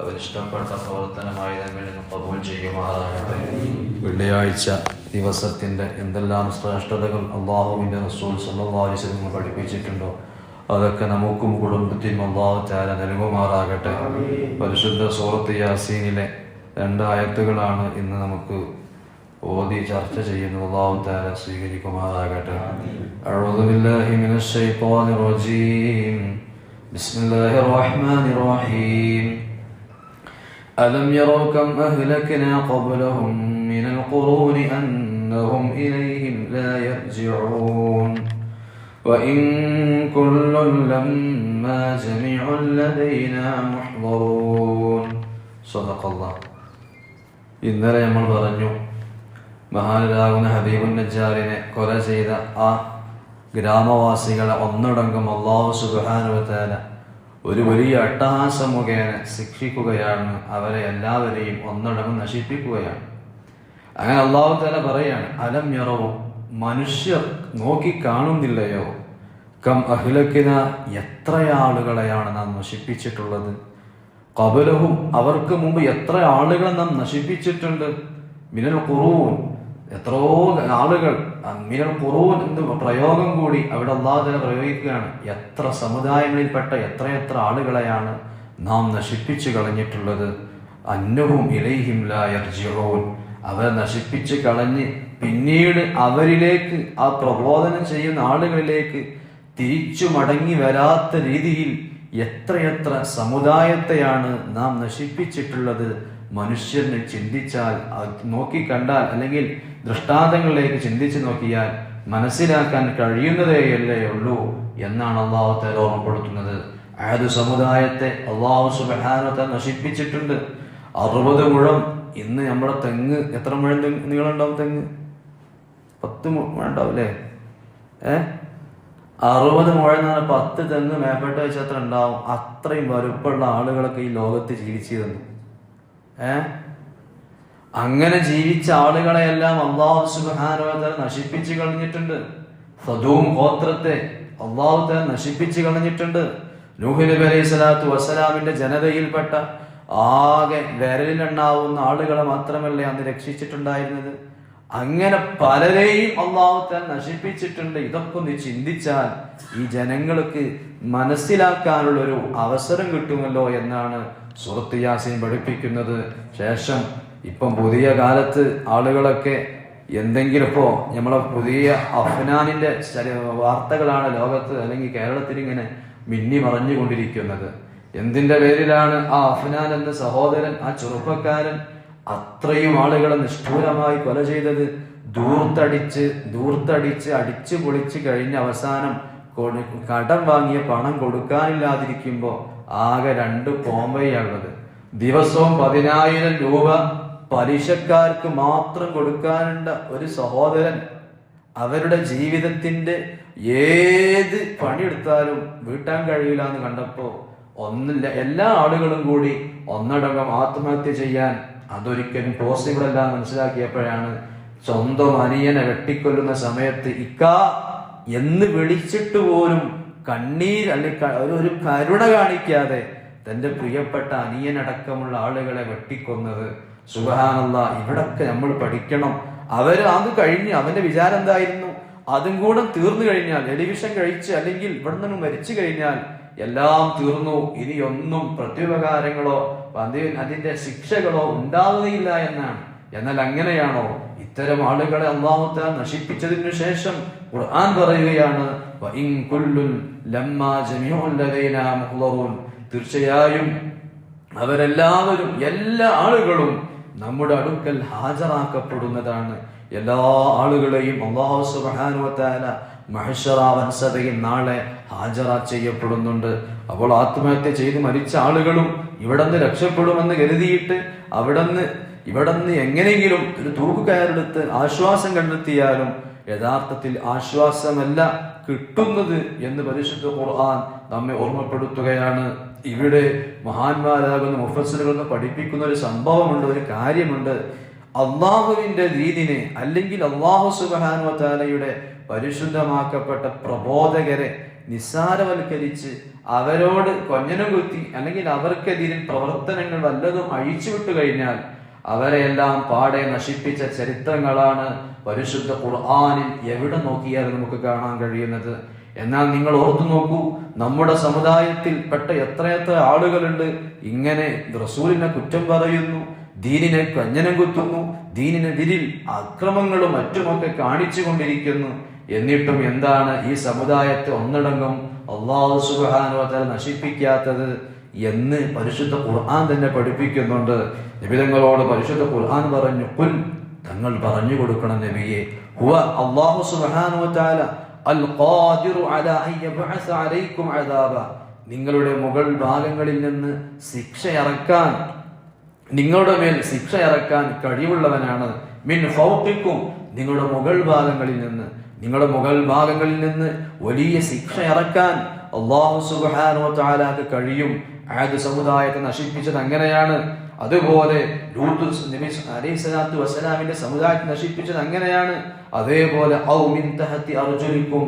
അവരിഷ്ടപ്പെട്ട പ്രവർത്തനമായി തന്നെ വെള്ളിയാഴ്ച ദിവസത്തിന്റെ എന്തെല്ലാം ശ്രേഷ്ഠതകൾ അള്ളാഹുവിന്റെ റസൂൽ സ്വന്തം പഠിപ്പിച്ചിട്ടുണ്ടോ? അതൊക്കെ നമുക്കും കുടുംബത്തിനും അള്ളാഹു ചാര നൽകുമാറാകട്ടെ. പരിശുദ്ധ സൂറത്ത് യാസീനിലെ രണ്ടായത്തുകളാണ് ഇന്ന് നമുക്ക് ഓതി ചർച്ച ചെയ്യുന്നത്. അള്ളാഹു താര സ്വീകരിക്കുമാറാകട്ടെ. ബിസ്മില്ലാഹിർ റഹ്മാനിർ റഹീം. ألم يروا كم أهلكنا قبلهم من القرون أنهم إليهم لا يرجعون وإن كل لما جميع لدينا محضرون صدق الله ഇന്നലെ നമ്മൾ പറഞ്ഞു മഹാനരാകുന്ന ഹബീബുൻ നജ്ജാറിനെ കൊല ചെയ്ത ആ ഗ്രാമവാസികളെ ഒന്നടങ്കം അള്ളാഹു സുബാനുവത്താല ഒരു വലിയ അട്ടഹാസം മുഖേന ശിക്ഷിക്കുകയാണ് അവരെ എല്ലാവരെയും ഒന്നടങ്കം നശിപ്പിക്കുകയാണ്. അങ്ങനെ അള്ളാഹു തല പറയാണ് അലം ഞറവും മനുഷ്യർ നോക്കി കാണുന്നില്ലയോ? കം അഹിലക്കിന എത്ര ആളുകളെയാണ് നാം നശിപ്പിച്ചിട്ടുള്ളത്? കപലവും അവർക്ക് മുമ്പ് എത്ര ആളുകളെ നാം നശിപ്പിച്ചിട്ടുണ്ട്? മിനൽ ഖുറൂൻ എത്രയോ ആളുകൾ മിനൽ എന്ത് എന്ന പ്രയോഗം കൂടി അവിടെ അള്ളാഹു തന്നെ പ്രയോഗിക്കുകയാണ്. എത്ര സമുദായങ്ങളിൽപ്പെട്ട എത്രയെത്ര ആളുകളെയാണ് നാം നശിപ്പിച്ചു കളഞ്ഞിട്ടുള്ളത്. അന്നവും ഇലൈഹിം ലായർജിറോൻ അവർ നശിപ്പിച്ച് കളഞ്ഞ് പിന്നീട് അവരിലേക്ക് ആ പ്രബോധനം ചെയ്യുന്ന ആളുകളിലേക്ക് തിരിച്ചു മടങ്ങി വരാത്ത രീതിയിൽ എത്രയെത്ര സമുദായത്തെയാണ് നാം നശിപ്പിച്ചിട്ടുള്ളത്. മനുഷ്യന് ചിന്തിച്ചാൽ നോക്കി കണ്ടാൽ അല്ലെങ്കിൽ ദൃഷ്ടാന്തങ്ങളിലേക്ക് ചിന്തിച്ചു നോക്കിയാൽ മനസ്സിലാക്കാൻ കഴിയുന്നതേയല്ലേ ഉള്ളൂ എന്നാണ് അള്ളാഹു തല ഓർമ്മപ്പെടുത്തുന്നത്. ആയത് സമുദായത്തെ അള്ളാഹു സുബാനത്തെ നശിപ്പിച്ചിട്ടുണ്ട്? അറുപത് മുഴം ഇന്ന് നമ്മുടെ തെങ്ങ് എത്ര മുഴം തെങ്ങ്? നീളുണ്ടാവും തെങ്ങ്? പത്ത് മുഴുണ്ടാവില്ലേ അല്ലേ ഏ? അറുപത് മുഴ എന്ന് പറഞ്ഞാൽ പത്ത് തെങ്ങ് മേപ്പെട്ട് വെച്ചാൽ എത്ര ഉണ്ടാവും? അത്രയും വലുപ്പമുള്ള ആളുകളൊക്കെ ഈ ലോകത്ത് ജീവിച്ചിരുന്നു. ഏ? അങ്ങനെ ജീവിച്ച ആളുകളെയെല്ലാം അള്ളാഹു സുബാനോദർ നശിപ്പിച്ചു കളഞ്ഞിട്ടുണ്ട്. സദൂം ഗോത്രത്തെ അള്ളാഹു താൻ നശിപ്പിച്ചു കളഞ്ഞിട്ടുണ്ട്. നൂഹ് നബി അലൈഹി സ്വലാത്തു വസ്സലാമിന്റെ ജനതയിൽപ്പെട്ട ആകെ വിരലിലെണ്ണാവുന്ന ആളുകളെ മാത്രമല്ലേ അന്ന് രക്ഷിച്ചിട്ടുണ്ടായിരുന്നത്? അങ്ങനെ പലരെയും അള്ളാഹു താൻ നശിപ്പിച്ചിട്ടുണ്ട്. ഇതൊക്കെ ഒന്ന് ചിന്തിച്ചാൽ ഈ ജനങ്ങൾക്ക് മനസ്സിലാക്കാനുള്ള ഒരു അവസരം കിട്ടുമല്ലോ എന്നാണ് സുഹൃത്ത് യാസീൻ പഠിപ്പിക്കുന്നത്. ശേഷം ഇപ്പം പുതിയ കാലത്ത് ആളുകളൊക്കെ എന്തെങ്കിലും ഇപ്പോൾ നമ്മളെ പുതിയ അഫ്നാനിന്റെ വാർത്തകളാണ് ലോകത്ത് അല്ലെങ്കിൽ കേരളത്തിൽ ഇങ്ങനെ മിന്നി മറഞ്ഞുകൊണ്ടിരിക്കുന്നത്. എന്തിന്റെ പേരിലാണ് ആ അഫ്നാൻ എന്ന സഹോദരൻ ആ ചെറുപ്പക്കാരൻ അത്രയും ആളുകളെ നിഷ്ഠൂരമായി കൊല ചെയ്തത്? ദൂർത്തടിച്ച് ദൂർത്തടിച്ച് അടിച്ചു പൊളിച്ച് കഴിഞ്ഞ അവസാനം കൊടു- വാങ്ങിയ പണം കൊടുക്കാനില്ലാതിരിക്കുമ്പോൾ ആകെ രണ്ട് പോംവയ്യാണുള്ളത് ദിവസവും പതിനായിരം രൂപ പലിശക്കാർക്ക് മാത്രം കൊടുക്കാനുണ്ട ഒരു സഹോദരൻ അവരുടെ ജീവിതത്തിന്റെ ഏത് പണിയെടുത്താലും വീട്ടാൻ കഴിയില്ല എന്ന് കണ്ടപ്പോ ഒന്നില്ല. എല്ലാ ആളുകളും കൂടി ഒന്നടങ്കം ആത്മഹത്യ ചെയ്യാൻ അതൊരിക്കലും പോസിബിൾ അല്ല മനസ്സിലാക്കിയപ്പോഴാണ് സ്വന്തം അനിയനെ വെട്ടിക്കൊല്ലുന്ന സമയത്ത് ഇക്ക എന്ന് വിളിച്ചിട്ട് പോലും കണ്ണീർ അല്ലെങ്കിൽ ഒരു കരുണ കാണിക്കാതെ തന്റെ പ്രിയപ്പെട്ട അനിയനടക്കമുള്ള ആളുകളെ വെട്ടിക്കൊന്നത് സുബഹാനല്ല ഇവിടൊക്കെ നമ്മൾ പഠിക്കണം. അവർ അത് കഴിഞ്ഞ് അവന്റെ വിചാരം എന്തായിരുന്നു? അതും കൂടെ തീർന്നു കഴിഞ്ഞാൽ ടെലിവിഷൻ കഴിച്ച് അല്ലെങ്കിൽ ഇവിടെ നിന്ന് മരിച്ചു കഴിഞ്ഞാൽ എല്ലാം തീർന്നു. ഇനിയൊന്നും പ്രത്യുപകാരങ്ങളോ അതി- അതിന്റെ ശിക്ഷകളോ ഉണ്ടാവുകയില്ല എന്നാണ്. എന്നാൽ അങ്ങനെയാണോ? ഇത്തരം ആളുകളെ അള്ളാഹുത്താൻ നശിപ്പിച്ചതിനു ശേഷം ഖുർആൻ പറയുകയാണ് "വഇൻ കുല്ലുൻ ലമ്മാ ജമീഉൽ ലദൈനാ തീർച്ചയായും അവരെല്ലാവരും എല്ലാ ആളുകളും നമ്മുടെ അടുക്കൽ ഹാജരാക്കപ്പെടുന്നതാണ്. എല്ലാ ആളുകളെയും അള്ളാഹു സുബാനുവത്താല മഹഷറാവൻസതയിൽ നാളെ ഹാജറാ ചെയ്യപ്പെടുന്നുണ്ട്. അപ്പോൾ ആത്മഹത്യ ചെയ്ത് മരിച്ച ആളുകളും ഇവിടെ നിന്ന് രക്ഷപ്പെടുമെന്ന് കരുതിയിട്ട് അവിടെ നിന്ന് ഇവിടെ നിന്ന് എങ്ങനെയെങ്കിലും ഒരു തൂക്കുകയറെടുത്ത് ആശ്വാസം കണ്ടെത്തിയാലും യഥാർത്ഥത്തിൽ ആശ്വാസമല്ല കിട്ടുന്നത് എന്ന് പരിശുദ്ധ ഖുർആൻ നമ്മെ ഓർമ്മപ്പെടുത്തുകയാണ്. ഇവിടെ മഹാന്മാരാകുന്ന മുഫസ്സിലുകൾ പഠിപ്പിക്കുന്ന ഒരു സംഭവമുണ്ട് ഒരു കാര്യമുണ്ട്. അള്ളാഹുവിന്റെ രീതിനെ അല്ലെങ്കിൽ അള്ളാഹു സുബാനുവത്താലയുടെ പരിശുദ്ധമാക്കപ്പെട്ട പ്രബോധകരെ നിസ്സാരവൽക്കരിച്ച് അവരോട് കൊഞ്ഞനം കുത്തി അല്ലെങ്കിൽ അവർക്കെതിരെ പ്രവർത്തനങ്ങൾ വല്ലതും അഴിച്ചുവിട്ടു കഴിഞ്ഞാൽ അവരെയെല്ലാം പാടെ നശിപ്പിച്ച ചരിത്രങ്ങളാണ് പരിശുദ്ധ ഖുർആാനിൽ എവിടെ നോക്കിയാലും നമുക്ക് കാണാൻ കഴിയുന്നത്. എന്നാൽ നിങ്ങൾ ഓർത്തു നോക്കൂ നമ്മുടെ സമുദായത്തിൽ പെട്ട എത്രയെത്ര ആളുകളുണ്ട്. ഇങ്ങനെ റസൂലിനെ കുറ്റം പറയുന്നു ദീനിനെ കഞ്ഞനം കുത്തുന്നു ദീനിനെതിരിൽ അക്രമങ്ങളും മറ്റുമൊക്കെ കാണിച്ചു കൊണ്ടിരിക്കുന്നു. എന്നിട്ടും എന്താണ് ഈ സമുദായത്തെ ഒന്നടങ്കം അള്ളാഹു സുബാനുവല നശിപ്പിക്കാത്തത് എന്ന് പരിശുദ്ധ ഖുർആൻ തന്നെ പഠിപ്പിക്കുന്നുണ്ട്. നിബിതങ്ങളോട് പരിശുദ്ധ ഖുർആൻ പറഞ്ഞു കുൽ തങ്ങൾ പറഞ്ഞു കൊടുക്കണം നബിയെ. ഹുവ വ തആല അൽ ഖാദിറു അലാ അലൈക്കും അദാബ. നിങ്ങളുടെ മുകൾ ഭാഗങ്ങളിൽ നിന്ന് ശിക്ഷ ഇറക്കാൻ നിങ്ങളുടെ മേൽ ശിക്ഷ ഇറക്കാൻ കഴിവുള്ളവനാണ്. മിൻ ഫൗഖിക്കും നിങ്ങളുടെ മുകൾ ഭാഗങ്ങളിൽ നിന്ന്. നിങ്ങളുടെ മുകൾ ഭാഗങ്ങളിൽ നിന്ന് വലിയ ശിക്ഷ ഇറക്കാൻ അള്ളാഹു സുബാനോ വ തആലാക്ക് കഴിയും. ആദ്യ സമുദായത്തെ നശിപ്പിച്ചത് അങ്ങനെയാണ്. അതുപോലെ ലൂത്ത് നബി അലൈഹി സ്വലാത്തു വസ്സലാമിന്റെ സമുദായത്തെ നശിപ്പിച്ചത് അങ്ങനെയാണ്. അതേപോലെ തഹത്തി അർജുലിക്കും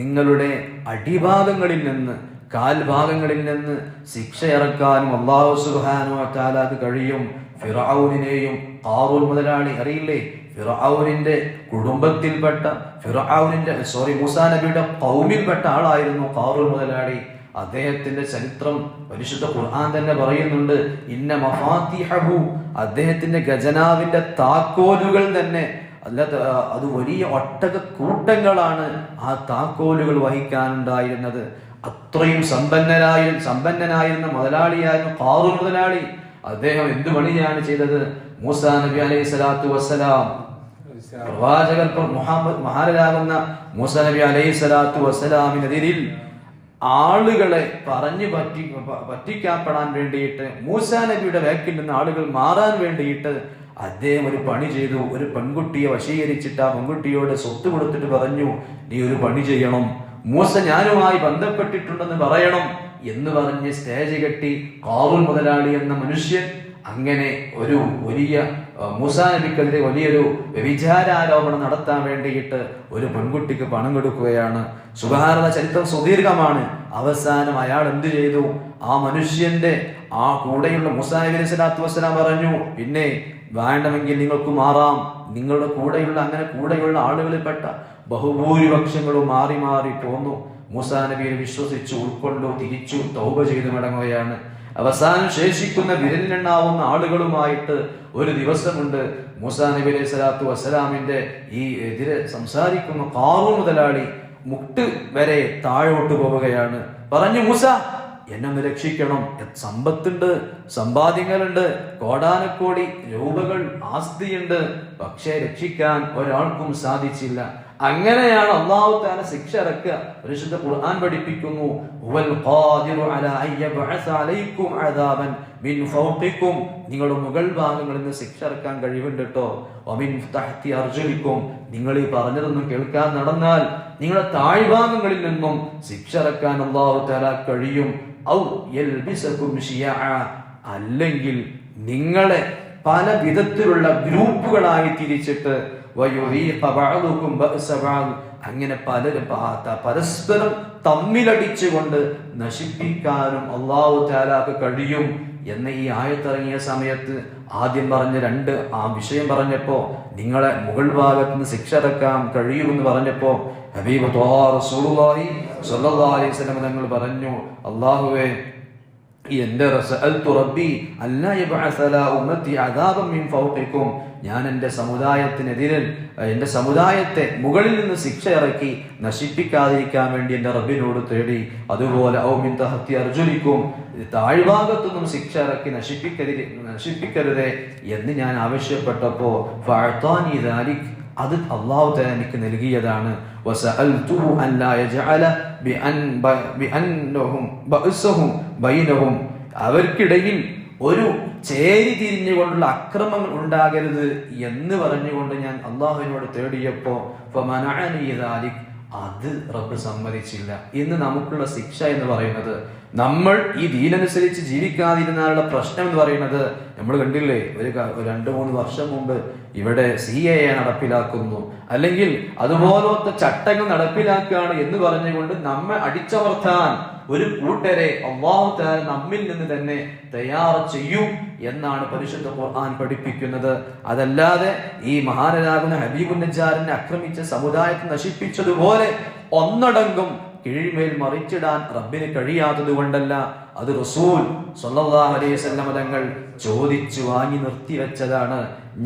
നിങ്ങളുടെ അടിഭാഗങ്ങളിൽ നിന്ന് കാൽഭാഗങ്ങളിൽ നിന്ന് ശിക്ഷ ഇറക്കാനും അള്ളാഹു സുബ്ഹാനഹു വ തആലാക്ക് കഴിയും. ഫിറഔനിനെയും ഖാറൂൻ മുതലാളി അറിയില്ലേ? ഫിറൌനിന്റെ കുടുംബത്തിൽപ്പെട്ട ഫിറൌനിന്റെ സോറി മൂസാ നബിയുടെ കൗമിൽപ്പെട്ട ആളായിരുന്നു ഖാറൂൻ മുതലാളി. അദ്ദേഹത്തിന്റെ ചരിത്രം പരിശുദ്ധ ഖുർആൻ തന്നെ പറയുന്നുണ്ട് ഇന്ന മഫാത്തിഹു അദ്ദേഹത്തിന്റെ ഖജനാവിന്റെ താക്കോലുകൾ തന്നെ അല്ലാത്ത അത് വലിയ ഒട്ടക കൂട്ടങ്ങളാണ് ആ താക്കോലുകൾ വഹിക്കാനുണ്ടായിരുന്നത്. അത്രയും സമ്പന്നരായ സമ്പന്നനായിരുന്ന മുതലാളിയായിരുന്നു കാറു മുതലാളി. അദ്ദേഹം എന്ത് പണിയാണ് ചെയ്തത്? മൂസാ നബി അലൈഹി സ്വലാത്തു വസ്സലാം പ്രവാചകർ മുഹമ്മദ് മഹാരാകുന്ന മൂസ നബി അലൈഹി സ്വലാത്തു വസ്സലാമിനെതിരിൽ ആളുകളെ പറഞ്ഞു പറ്റി പറ്റിക്കാപ്പെടാൻ വേണ്ടിയിട്ട് മൂസ നബിയുടെ വേക്കിൽ നിന്ന് ആളുകൾ മാറാൻ വേണ്ടിയിട്ട് അദ്ദേഹം ഒരു പണി ചെയ്തു. ഒരു പെൺകുട്ടിയെ വശീകരിച്ചിട്ട് ആ പെൺകുട്ടിയോട് സ്വത്ത് കൊടുത്തിട്ട് പറഞ്ഞു നീ ഒരു പണി ചെയ്യണം. മൂസ ഞാനുമായി ബന്ധപ്പെട്ടിട്ടുണ്ടെന്ന് പറയണം. എന്ന് പറഞ്ഞ് സ്റ്റേജ് കെട്ടി കാവൽ മുതലാളി എന്ന മനുഷ്യൻ അങ്ങനെ ഒരു വലിയ മൂസാ നബിക്കെതിരെ വലിയൊരു വ്യഭിചാരാരോപണം നടത്താൻ വേണ്ടിയിട്ട് ഒരു പെൺകുട്ടിക്ക് പണം കൊടുക്കുകയാണ്. സുഖാരത ചരിത്രം സുദീർഘമാണ്. അവസാനം അയാൾ എന്ത് ചെയ്തു? ആ മനുഷ്യന്റെ ആ കൂടെയുള്ള മുസാ നബി സ്വലാത്തു വസ്സലാം പറഞ്ഞു പിന്നെ വേണമെങ്കിൽ നിങ്ങൾക്ക് മാറാം. നിങ്ങളുടെ കൂടെയുള്ള അങ്ങനെ കൂടെയുള്ള ആളുകളിൽപ്പെട്ട ബഹുഭൂരിപക്ഷങ്ങളും മാറി മാറി പോന്നു. മൂസാ നബിയെ വിശ്വസിച്ചു ഉൾക്കൊണ്ടു തിരിച്ചു തൗബ ചെയ്തു മടങ്ങുകയാണ്. അവസാനം ശേഷിക്കുന്ന വിരലിനെണ്ണാവുന്ന ആളുകളുമായിട്ട് ഒരു ദിവസമുണ്ട്. മൂസാ നബി അലൈഹി സ്വലാത്തു വസ്സലാമിന്റെ ഈ എതിരെ സംസാരിക്കുന്ന കാറു മുതലാളി മുട്ട് വരെ താഴോട്ട് പോവുകയാണ്. പറഞ്ഞു മൂസ എന്നെ ഒന്ന് രക്ഷിക്കണം. സമ്പത്തുണ്ട് സമ്പാദ്യങ്ങളുണ്ട് കോടാനക്കോടി രൂപകൾ ആസ്തിയുണ്ട്. പക്ഷേ രക്ഷിക്കാൻ ഒരാൾക്കും സാധിച്ചില്ല. അങ്ങനെയാണ് അള്ളാഹു താല ശിക്ഷ ഇറക്കുക പരിശുദ്ധ ഖുർആൻ പഠിപ്പിക്കുന്നു. നിങ്ങളുടെ മുകൾ ഭാഗങ്ങളിൽ നിന്ന് ശിക്ഷ ഇറക്കാൻ കഴിവുണ്ട് കേട്ടോ അർജുനിക്കും. നിങ്ങൾ ഈ പറഞ്ഞതൊന്നും കേൾക്കാൻ നടന്നാൽ നിങ്ങളെ താഴ്ഭാഗങ്ങളിൽ നിന്നും ശിക്ഷ ഇറക്കാൻ അള്ളാഹു താല കഴിയും. ഔ അല്ലെങ്കിൽ നിങ്ങളെ പല വിധത്തിലുള്ള ഗ്രൂപ്പുകളായി തിരിച്ചിട്ട് അങ്ങനെ പലരും പരസ്പരം തമ്മിലടിച്ചുകൊണ്ട് നശിപ്പിക്കാനും അള്ളാഹു താലാക്ക് കഴിയും എന്ന ഈ ആയത്തിറങ്ങിയ സമയത്ത് ആദ്യം പറഞ്ഞ രണ്ട് ആ വിഷയം പറഞ്ഞപ്പോൾ നിങ്ങളെ മുകൾ ഭാഗത്ത് നിന്ന് ശിക്ഷ അടക്കാൻ കഴിയുമെന്ന് പറഞ്ഞപ്പോ ഹബീബ് തങ്ങൾ പറഞ്ഞു അള്ളാഹുവേ എന്റെ ഞാൻ എന്റെ സമുദായത്തിനെതിരെ എന്റെ സമുദായത്തെ മുകളിൽ നിന്ന് ശിക്ഷ ഇറക്കി നശിപ്പിക്കാതിരിക്കാൻ വേണ്ടി എന്റെ റബ്ബിനോട് തേടി. അതുപോലെ ഔമിൻ മിൻ തഹത്തി അർജുനിക്കും താഴ്ഭാഗത്തുനിന്നും ശിക്ഷ ഇറക്കി നശിപ്പിക്കരുത് നശിപ്പിക്കരുതേ എന്ന് ഞാൻ ആവശ്യപ്പെട്ടപ്പോൾ അത് അള്ളാഹു തന്നെ എനിക്ക് നൽകിയതാണ്. വസഅൽതുഹു أن لا يجعل بأن بأنهم بأسهم بينهم. അവർക്കിടയിൽ ഒരു ചേരി തിരിഞ്ഞുകൊണ്ടുള്ള അക്രമങ്ങൾ ഉണ്ടാകരുത് എന്ന് പറഞ്ഞുകൊണ്ട് ഞാൻ അള്ളാഹുവിനോട് തേടിയപ്പോ ഫമനഅനി ദാലിക്? അത് റബ്ബ് സമ്മതിച്ചില്ല. ഇന്ന് നമുക്കുള്ള ശിക്ഷ എന്ന് പറയുന്നത് നമ്മൾ ഈ ദീനനുസരിച്ച് ജീവിക്കാതിരുന്നാലുള്ള പ്രശ്നം എന്ന് പറയുന്നത് നമ്മൾ കണ്ടില്ലേ? ഒരു രണ്ട് മൂന്ന് വർഷം മുമ്പ് ഇവിടെ സി എ നടപ്പിലാക്കുന്നു. അല്ലെങ്കിൽ അതുപോലത്തെ ചട്ടങ്ങൾ നടപ്പിലാക്കുകയാണ് എന്ന് പറഞ്ഞുകൊണ്ട് നമ്മെ അടിച്ചമർത്താൻ ഒരു കൂട്ടരെ അള്ളാഹു താല നമ്മിൽ നിന്ന് തന്നെ തയ്യാർ ചെയ്യും എന്നാണ് പരിശുദ്ധ ഖുർആൻ പഠിപ്പിക്കുന്നത്. അതല്ലാതെ ഈ മഹാനരാകുന്ന ഹബീബുൻ നജാറിനെ ആക്രമിച്ച സമുദായത്തെ നശിപ്പിച്ചതുപോലെ ഒന്നടങ്കം കീഴ്മേൽ മറിച്ചിടാൻ റബ്ബിന് കഴിയാത്തത് കൊണ്ടല്ല അത് റസൂൽ തങ്ങൾ ചോദിച്ചു വാങ്ങി നിർത്തിവെച്ചതാണ്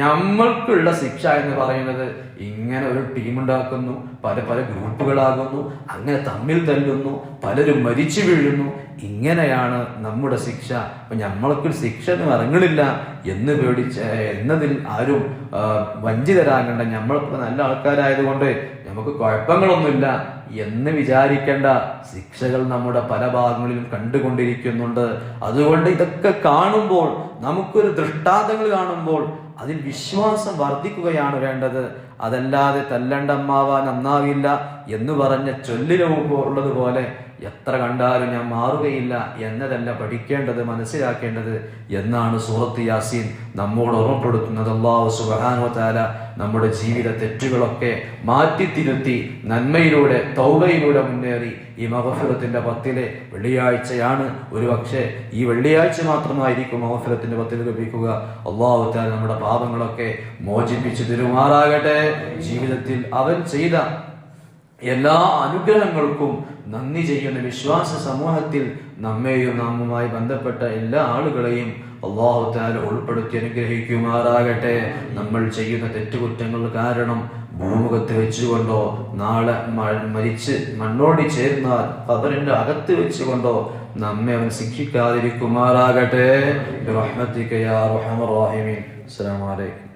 നമ്മൾക്കുള്ള ശിക്ഷ എന്ന് പറയുന്നത് ഇങ്ങനെ ഒരു ടീം ഉണ്ടാക്കുന്നു പല പല ഗ്രൂപ്പുകളാകുന്നു അങ്ങനെ തമ്മിൽ തല്ലുന്നു പലരും മരിച്ചു വീഴുന്നു. ഇങ്ങനെയാണ് നമ്മുടെ ശിക്ഷ. അപ്പൊ നമ്മൾക്ക് ശിക്ഷ ഒന്നും ഇറങ്ങണില്ല എന്ന് പേടിച്ച് എന്നതിൽ ആരും വഞ്ചിതരാകണ്ട. നമ്മൾക്ക് നല്ല ആൾക്കാരായതുകൊണ്ട് നമുക്ക് കുഴപ്പങ്ങളൊന്നുമില്ല. എന്ന് വിചാരിക്കേണ്ട ശിക്ഷകൾ നമ്മുടെ പല ഭാഗങ്ങളിലും കണ്ടുകൊണ്ടിരിക്കുന്നുണ്ട്. അതുകൊണ്ട് ഇതൊക്കെ കാണുമ്പോൾ നമുക്കൊരു ദൃഷ്ടാന്തങ്ങൾ കാണുമ്പോൾ അതിൽ വിശ്വാസം വർദ്ധിക്കുകയാണ് വേണ്ടത്. അതല്ലാതെ തല്ലണ്ടമ്മാവാൻ നന്നാവില്ല എന്ന് പറഞ്ഞ ചൊല്ലിലും ഉള്ളതുപോലെ എത്ര കണ്ടാലും ഞാൻ മാറുകയില്ല എന്നതല്ല പഠിക്കേണ്ടത് മനസ്സിലാക്കേണ്ടത് എന്നാണ് സൂറത്ത് യാസീൻ നമ്മോട് ഓർമ്മപ്പെടുത്തുന്നത്. അള്ളാഹു സുബാനോ താല നമ്മുടെ ജീവിത തെറ്റുകളൊക്കെ മാറ്റിത്തിരുത്തി നന്മയിലൂടെ തൗബയിലൂടെ മുന്നേറി ഈ മഹഫിറത്തിന്റെ പത്തിലെ വെള്ളിയാഴ്ചയാണ് ഒരു പക്ഷേ ഈ വെള്ളിയാഴ്ച മാത്രമായിരിക്കും മഹഫിറത്തിന്റെ പത്തിൽ ലഭിക്കുക. അള്ളാഹു താല നമ്മുടെ പാപങ്ങളൊക്കെ മോചിപ്പിച്ചു തിരുമാറാകട്ടെ. ജീവിതത്തിൽ അവൻ ചെയ്ത എല്ലാ അനുഗ്രഹങ്ങൾക്കും നന്ദി ചെയ്യുന്ന വിശ്വാസ സമൂഹത്തിൽ നമ്മെയും നാമുമായി ബന്ധപ്പെട്ട എല്ലാ ആളുകളെയും അള്ളാഹു താല ഉൾപ്പെടുത്തി അനുഗ്രഹിക്കുമാറാകട്ടെ. നമ്മൾ ചെയ്യുന്ന തെറ്റുകുറ്റങ്ങൾ കാരണം ഭൂമുഖത്ത് വെച്ചുകൊണ്ടോ നാളെ മരിച്ച് മണ്ണോടി ചേർന്നാൽ കബറിന്റെ അകത്ത് വെച്ചുകൊണ്ടോ നമ്മെ അവൻ ശിക്ഷിക്കാതിരിക്കുമാറാകട്ടെ. അസ്സലാമു അലൈക്കും.